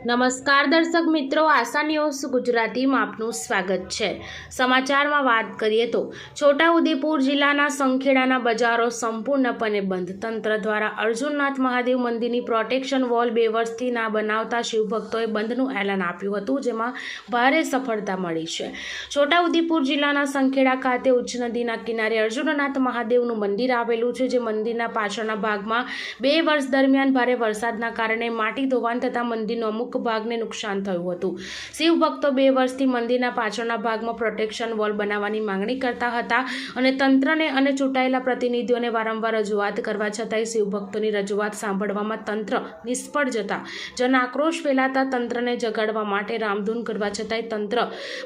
નમસ્કાર દર્શક મિત્રો, આશા ન્યૂઝ ગુજરાતીમાં આપનું સ્વાગત છે. સમાચારમાં વાત કરીએ તો, છોટાઉદેપુર જિલ્લાના સંખેડાના બજારો સંપૂર્ણપણે બંધ તંત્ર દ્વારા અર્જુનનાથ મહાદેવ મંદિરની પ્રોટેક્શન વોલ બે વર્ષથી ના બનાવતા શિવભક્તોએ બંધનું એલાન આપ્યું હતું, જેમાં ભારે સફળતા મળી છે. છોટાઉદેપુર જિલ્લાના સંખેડા ખાતે ઉચ્ચ નદીના કિનારે અર્જુનનાથ મહાદેવનું મંદિર આવેલું છે, જે મંદિરના પાછળના ભાગમાં બે વર્ષ દરમિયાન ભારે વરસાદના કારણે માટી ધોવાણ થતાં મંદિરનો અમુક ભાગને નુકસાન થયું હતું. શિવ ભક્તો બે વર્ષથી મંદિરના પાછળના ભાગમાં પ્રોટેક્શન વોલ બનાવવાની માંગણી કરતા હતા અને તંત્રને અને ચૂંટાયેલા પ્રતિનિધિઓને વારંવાર રજૂઆત કરવા છતાંય શિવભક્તોની રજૂઆત સાંભળવામાં તંત્ર નિષ્ફળ જતા. જન આક્રોશ ફેલાતા તંત્રને જગાડવા માટે રામધૂન કરવા છતાંય તંત્ર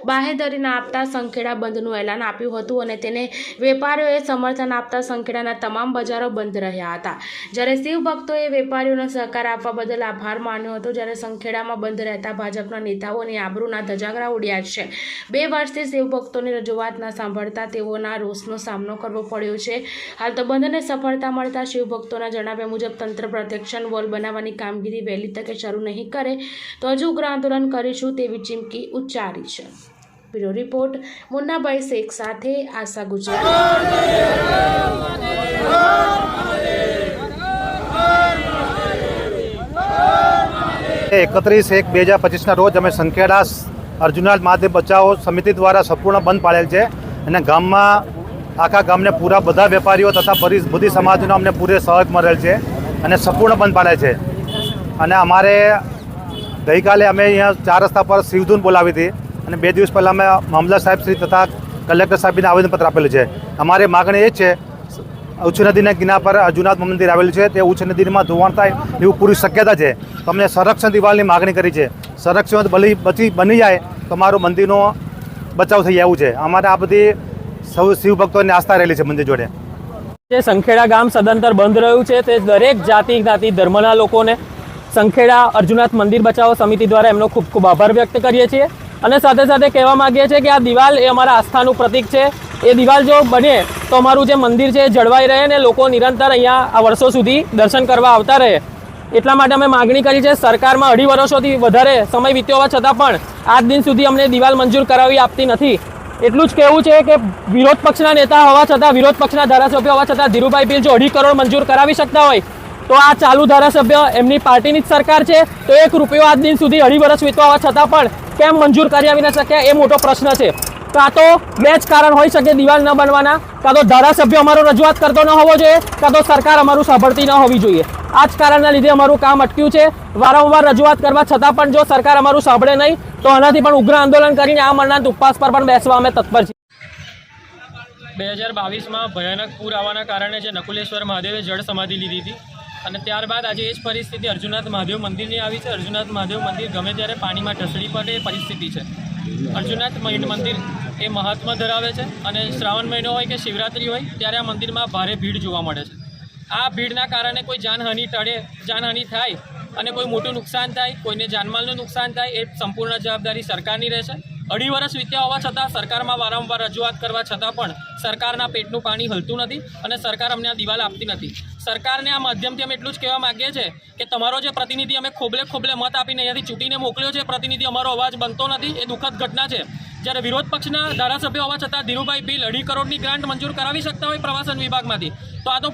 બાહેધરી ના આપતા સંખેડા બંધનું એલાન આપ્યું હતું અને તેને વેપારીઓએ સમર્થન આપતા સંખેડાના તમામ બજારો બંધ રહ્યા હતા. જ્યારે શિવ ભક્તોએ વેપારીઓનો સહકાર આપવા બદલ આભાર માન્યો હતો, જ્યારે સંખેડામાં બંધ રહેતા ભાજપના નેતાઓની આબરૂના ધજાગરા ઉડ્યા છે. બે વર્ષથી શિવભક્તોની રજૂઆત ન સાંભળતા તેઓના રોષનો સામનો કરવો પડ્યો છે. હાલ તો બંધને સફળતા મળતા શિવભક્તોના જણાવ્યા મુજબ તંત્ર પ્રોટેક્શન વોલ બનાવવાની કામગીરી વહેલી તકે શરૂ નહીં કરે તો હજુ ઉગ્ર આંદોલન કરીશું તેવી ચીમકી ઉચ્ચારી છે. બ્યુરો રિપોર્ટ, મુન્નાભાઈ શેખ સાથે આશા ગુજરાત એકત્રીસ એક બે હજાર પચીસના રોજ અમે સંખેડા અર્જુનાથ મહાદેવ બચાવો સમિતિ દ્વારા સંપૂર્ણ બંધ પાડેલ છે. અને ગામમાં, આખા ગામને પૂરા બધા વેપારીઓ તથા બધી બધી સમાજનો અમને પૂરે સહયોગ મળેલ છે અને સંપૂર્ણ બંધ પાડે છે. અને અમારે ગઈકાલે અમે અહીંયા ચાર રસ્તા પર શિવધૂન બોલાવી હતી અને બે દિવસ પહેલાં અમે મામલા સાહેબ શ્રી તથા કલેક્ટર સાહેબને આવેદનપત્ર આપેલું છે. અમારી માગણી એ છે ઉચ્ચ નદીના કિના પર અર્જુનાથ મંદિર આવેલું છે. તે ઉચ્ચ નદીમાં ધોવાણ થાય એવું પૂરી શક્યતા છે. તમને સંરક્ષણ દિવાલની માગણી કરી છે. સંરક્ષણ બલી બચી બની જાય તો મારું મંદિરનો બચાવ થઈ જવું છે. અમારે આ બધી સૌ શિવભક્તોની આસ્થા રહેલી છે મંદિર જોડે. જે સંખેડા ગામ સદંતર બંધ રહ્યું છે તે દરેક જાતિ જ્ઞાતિ ધર્મના લોકોને સંખેડા અર્જુનાથ મંદિર બચાવો સમિતિ દ્વારા એમનો ખૂબ ખૂબ આભાર વ્યક્ત કરીએ છીએ. અને સાથે સાથે કહેવા માગીએ છીએ કે આ દિવાલ એ અમારા આસ્થાનું પ્રતીક છે. એ દિવાલ જો બને તો અમારું જે મંદિર છે એ જળવાઈ રહે અને લોકો નિરંતર અહીંયા આ વર્ષો સુધી દર્શન કરવા આવતા રહે. એટલા માટે અમે માગણી કરી છે સરકારમાં અઢી વર્ષોથી વધારે સમય વીત્યો હોવા છતાં પણ આજ દિન સુધી અમને દિવાલ મંજૂર કરાવી આપતી નથી. એટલું જ કહેવું છે કે વિરોધ પક્ષના નેતા હોવા છતાં, વિરોધ પક્ષના ધારાસભ્ય હોવા છતાં ધીરુભાઈ બિલ જો અઢી કરોડ મંજૂર કરાવી શકતા હોય, તો આ ચાલુ ધારાસભ્ય એમની પાર્ટીની જ સરકાર છે. તો એક રૂપિયો આજ દિન સુધી અઢી વર્ષ વીતવા છતાં પણ કેમ મંજૂર કરી આવી ન શક્યા? એ મોટો પ્રશ્ન છે. કાં તો બે જ કારણ હોઈ શકે દિવાલ ન બનવાના, કાં તો ધારાસભ્ય અમારો રજૂઆત કરતો ન હોવો જોઈએ, કાં તો સરકાર અમારું સાંભળતી ન હોવી જોઈએ. આ જ કારણના લીધે અમારું કામ અટક્યું છે. વારંવાર રજૂઆત કરવા છતાં પણ જો સરકાર અમારું સાંભળે નહીં, તો આનાથી પણ ઉગ્ર આંદોલન કરીને આ મરણાંત ઉપવાસ પર પણ બેસવા અમે તત્પર છીએ. બે હજાર બાવીસમાં ભયાનક પૂર આવવાના કારણે જે નકુલેશ્વર મહાદેવે જળ સમાધિ લીધી હતી અને ત્યારબાદ આજે એ જ પરિસ્થિતિ અર્જુનાથ મહાદેવ મંદિરની આવી છે. અર્જુનાથ મહાદેવ મંદિર ગમે ત્યારે પાણીમાં ઢસડી પડે એ પરિસ્થિતિ છે. અર્જુનાથ મંદિર એ મહાત્મ ધરાવે છે અને શ્રાવણ મહિનો હોય કે શિવરાત્રિ હોય ત્યારે આ મંદિરમાં ભારે ભીડ જોવા મળે છે. આ ભીડના કારણે કોઈ જાનહાનિ ટળે, જાનહાનિ થાય અને કોઈ મોટું નુકસાન થાય, કોઈને જાનમાલનું નુકસાન થાય એ સંપૂર્ણ જવાબદારી સરકારની રહેશે. અઢી વર્ષ વીત્યા હોવા છતાં સરકારમાં વારંવાર રજૂઆત કરવા છતાં પણ સરકારના પેટનું પાણી હલતું નથી અને સરકાર અમને આ દિવાલ આપતી નથી. સરકારને આ માધ્યમથી અમે એટલું જ કહેવા માગીએ છીએ કે તમારો જે પ્રતિનિધિ અમે ખોબલે ખોબલે મત આપીને અહીંયાથી ચૂંટીને મોકલ્યો છે, પ્રતિનિધિ અમારો અવાજ બનતો નથી, એ દુઃખદ ઘટના છે. જ્યારે વિરોધ પક્ષના ધારાસભ્ય હોવા છતાં ધીરુભાઈ બિલ અઢી કરોડની ગ્રાન્ટ મંજૂર કરાવી શકતા હોય પ્રવાસન વિભાગમાંથી, તો આ તો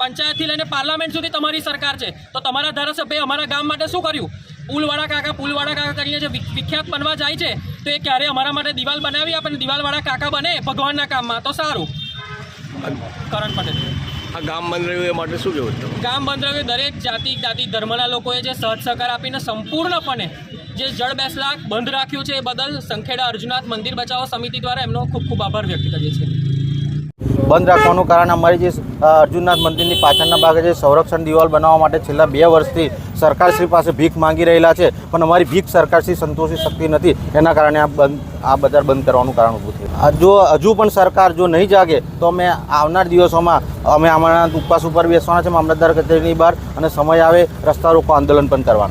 પંચાયતથી લઈને પાર્લામેન્ટ સુધી તમારી સરકાર છે. તો તમારા ધારાસભ્યએ અમારા ગામ માટે શું કર્યું? પુલવાળા કાકા પુલવાળા કાકા કરીને જે વિખ્યાત બનવા જાય છે તો એ ક્યારે અમારા માટે દિવાલ બનાવી આપે દિવાલવાળા કાકા બને ભગવાનના કામમાં? તો સારું. કરણ પટેલ. આ ગામ બંધ રહ્યું એ માટે શું કહેવું ગામ બંધ રહ્યું દરેક જાતિ જાતિ ધર્મના લોકોએ જે સહજ સહકાર આપીને સંપૂર્ણપણે જે જળ બેસલાક બંધ રાખ્યું છે એ બદલ સંખેડા અર્જુનાથ મંદિર બચાવો સમિતિ દ્વારા એમનો ખૂબ ખૂબ આભાર વ્યક્ત કરીએ છીએ. બંધ રાખવાનું કારણ અમારી જે અર્જુનનાથ મંદિરની પાછળના ભાગે જે સંરક્ષણ દિવાલ બનાવવા માટે છેલ્લા બે વર્ષથી સરકારશ્રી પાસે ભીખ માંગી રહેલા છે, પણ અમારી ભીખ સરકારશ્રી સંતોષી શકતી નથી. એના કારણે આ બંધ, આ બજાર બંધ કરવાનું કારણ ઊભું થયું. જો, હજુ પણ સરકાર જો નહીં જાગે, તો અમે આવનાર દિવસોમાં અમે અમારા ઉપવાસ ઉપર બેસવાના છે મામલતદાર કચેરીની બહાર, અને સમય આવે રસ્તા રોકો આંદોલન પણ કરવાના